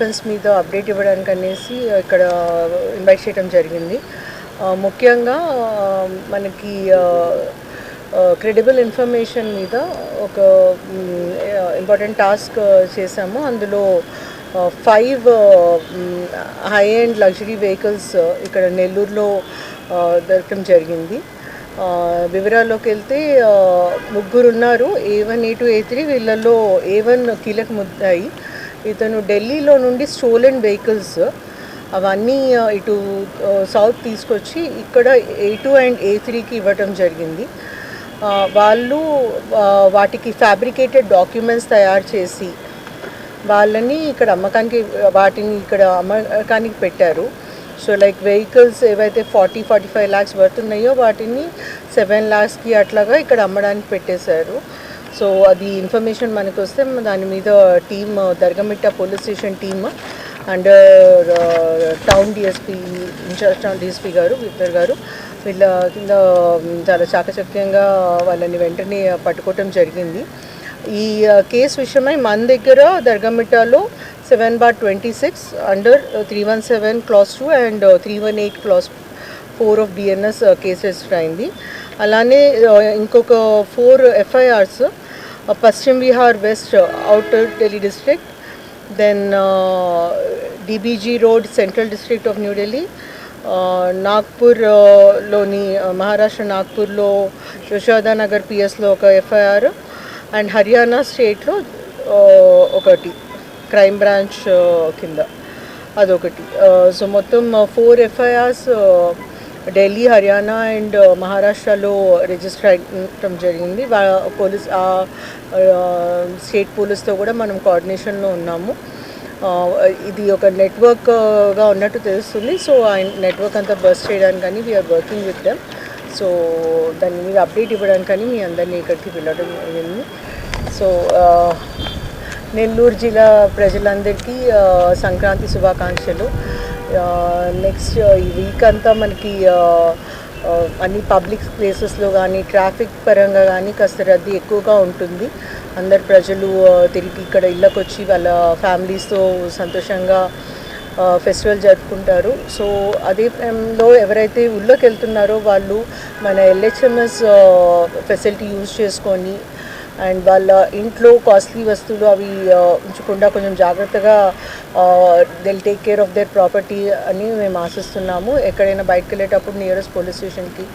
Offence మీద update ఇవ్వడానికి అనేసి ఇక్కడ ఇన్వైట్ చేయడం జరిగింది. ముఖ్యంగా మనకి క్రెడిబుల్ ఇన్ఫర్మేషన్ మీద ఒక ఇంపార్టెంట్ టాస్క్ చేశాము. అందులో five high and luxury vehicles ఇక్కడ నెల్లూరులో దొరకడం జరిగింది. వివరాల్లోకి వెళ్తే ముగ్గురు ఉన్నారు A one A two A three వీళ్ళల్లో ఏ వన్ కీలక ముద్దాయి ఇతను ఢిల్లీలో నుండి స్టోలెన్ వెహికల్స్ అవన్నీ ఇటు సౌత్ తీసుకొచ్చి ఇక్కడ ఏ టూ అండ్ ఏ త్రీకి ఇవ్వటం జరిగింది. వాళ్ళు వాటికి ఫ్యాబ్రికేటెడ్ డాక్యుమెంట్స్ తయారు చేసి వాళ్ళని ఇక్కడ అమ్మకానికి వాటిని ఇక్కడ అమ్మకానికి పెట్టారు. సో లైక్ వెహికల్స్ ఏవైతే ఫార్టీ ఫార్టీ ఫైవ్ ల్యాక్స్ పడుతున్నాయో వాటిని సెవెన్ ల్యాక్స్కి అట్లాగా ఇక్కడ అమ్మడానికి పెట్టేశారు. సో అది ఇన్ఫర్మేషన్ మనకు వస్తే దాని మీద team Dargamitta police station team under town DSP incharge town DSP గారు విక్టర్ గారు. వీళ్ళ కింద చాలా చాకచక్యంగా వాళ్ళని వెంటనే పట్టుకోవటం జరిగింది. ఈ కేసు విషయమై మన దగ్గర దర్గమిట్టాలో seven bar twenty six under three one seven clause two and three one eight clause four of BNS case register అయింది అలానే ఇంకొక four FIRs Paschim Vihar west outer Delhi district then DBG road central district of New Delhi నాగ్పూర్లోని Maharashtra నాగ్పూర్లో యశోదానగర్ పిఎస్లో ఒక FIR and Haryana స్టేట్లో ఒకటి crime branch కింద అదొకటి. సో మొత్తం four FIRs Delhi Haryana and uh, మహారాష్ట్రలో రిజిస్టర్ అయ్యటం జరిగింది. పోలీస్ ఆ స్టేట్ పోలీస్తో కూడా మనం కోఆర్డినేషన్లో ఉన్నాము. ఇది ఒక నెట్వర్క్గా uh, ఉన్నట్టు తెలుస్తుంది. సో ఆ నెట్వర్క్ అంతా బస్ చేయడానికి కానీ we are working with them so దాని మీద అప్డేట్ ఇవ్వడానికి కానీ మీ అందరినీ ఇక్కడికి వెళ్ళడం జరిగింది. సో నెల్లూరు జిల్లా ప్రజలందరికీ సంక్రాంతి శుభాకాంక్షలు. నెక్స్ట్ ఈ వీక్ అంతా మనకి అన్ని పబ్లిక్ ప్లేసెస్లో కానీ ట్రాఫిక్ పరంగా కానీ కాస్త రద్దీ ఎక్కువగా ఉంటుంది. అందరు ప్రజలు తిరిగి ఇక్కడ ఇళ్ళకి వచ్చి వాళ్ళ ఫ్యామిలీస్తో సంతోషంగా ఫెస్టివల్ జరుపుకుంటారు. సో అదే టైంలో ఎవరైతే ఊళ్ళోకి వెళ్తున్నారో వాళ్ళు మన ఎల్హెచ్ఎంఎస్ ఫెసిలిటీ యూజ్ చేసుకొని అండ్ వాళ్ళ ఇంట్లో కాస్ట్లీ వస్తువులు అవి ఉంచకుండా కొంచెం జాగ్రత్తగా they'll take care of their property అని మేము ఆశిస్తున్నాము. ఎక్కడైనా బయటకు వెళ్ళేటప్పుడు నియరెస్ట్ పోలీస్ స్టేషన్కి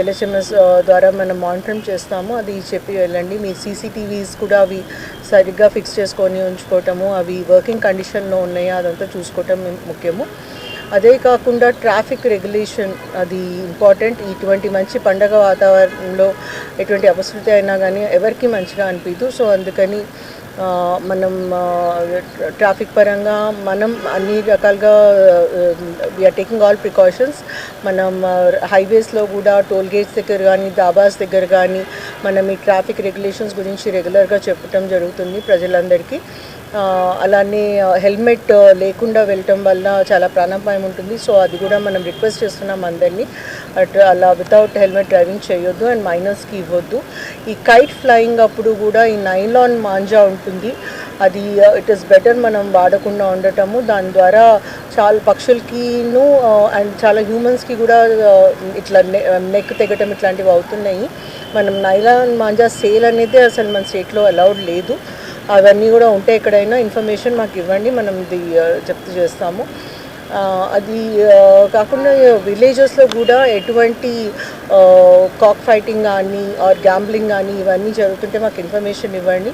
ఎల్హెచ్ఎంఎస్ ద్వారా మనం మానిటరింగ్ చేస్తాము. అది చెప్పి వెళ్ళండి. మీ సీసీటీవీస్ కూడా అవి సరిగ్గా ఫిక్స్ చేసుకొని ఉంచుకోవటము అవి వర్కింగ్ కండిషన్లో ఉన్నాయా అదంతా చూసుకోవటం ముఖ్యము. అదే కాకుండా ట్రాఫిక్ రెగ్యులేషన్ అది ఇంపార్టెంట్. ఇటువంటి మంచి పండగ వాతావరణంలో ఎటువంటి అపశృతి అయినా కానీ ఎవరికి మంచిగా అనిపించదు సో అందుకని మనం ట్రాఫిక్ పరంగా మనం అన్ని రకాలుగా వీఆర్ టేకింగ్ ఆల్ ప్రికాషన్స్ మనం హైవేస్లో కూడా టోల్ గేట్స్ దగ్గర కానీ దాబాస్ దగ్గర కానీ మనం ఈ ట్రాఫిక్ రెగ్యులేషన్స్ గురించి రెగ్యులర్గా చెప్పటం జరుగుతుంది ప్రజలందరికీ. అలానే హెల్మెట్ లేకుండా వెళ్ళటం వల్ల చాలా ప్రాణాపాయం ఉంటుంది. సో అది కూడా మనం రిక్వెస్ట్ చేస్తున్నాం అందరినీ. అట్ అలా వితౌట్ హెల్మెట్ డ్రైవింగ్ చేయొద్దు అండ్ మైనర్స్కి ఇవ్వద్దు. ఈ కైట్ ఫ్లయింగ్ అప్పుడు కూడా ఈ నైలాన్ మాంజా ఉంటుంది. అది ఇట్ ఈస్ బెటర్ మనం వాడకుండా ఉండటము. దాని ద్వారా చాలా పక్షులకిను అండ్ చాలా హ్యూమన్స్కి కూడా ఇట్లా నెక్ తెగటం ఇట్లాంటివి అవుతున్నాయి. మనం నైలాన్ మాంజా సేల్ అనేది అసలు మన స్టేట్లో అలౌడ్ లేదు. అవన్నీ కూడా ఉంటే ఎక్కడైనా ఇన్ఫర్మేషన్ మాకు ఇవ్వండి మనం ఇది చెప్తూ చేస్తాము. అది కాకుండా విలేజెస్లో కూడా ఎటువంటి కాక్ ఫైటింగ్ కానీ ఆర్ గ్యాంబ్లింగ్ కానీ ఇవన్నీ జరుగుతుంటే మాకు ఇన్ఫర్మేషన్ ఇవ్వండి.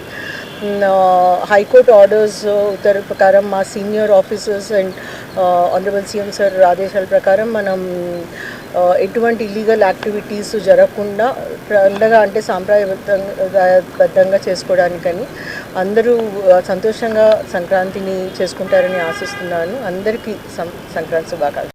హైకోర్టు ఆర్డర్స్ ఉత్తర్వు ప్రకారం మా senior officers and honourable CM sir ఆదేశాల ప్రకారం మనం ఎటువంటి ఇల్లీగల్ యాక్టివిటీస్ జరగకుండా పండగ అంటే సాంప్రదాయబద్ధంగా చేసుకోవడానికని అందరూ సంతోషంగా సంక్రాంతిని చేసుకుంటారని ఆశిస్తున్నాను. అందరికీ సం సంక్రాంతి శుభాకాంక్షలు.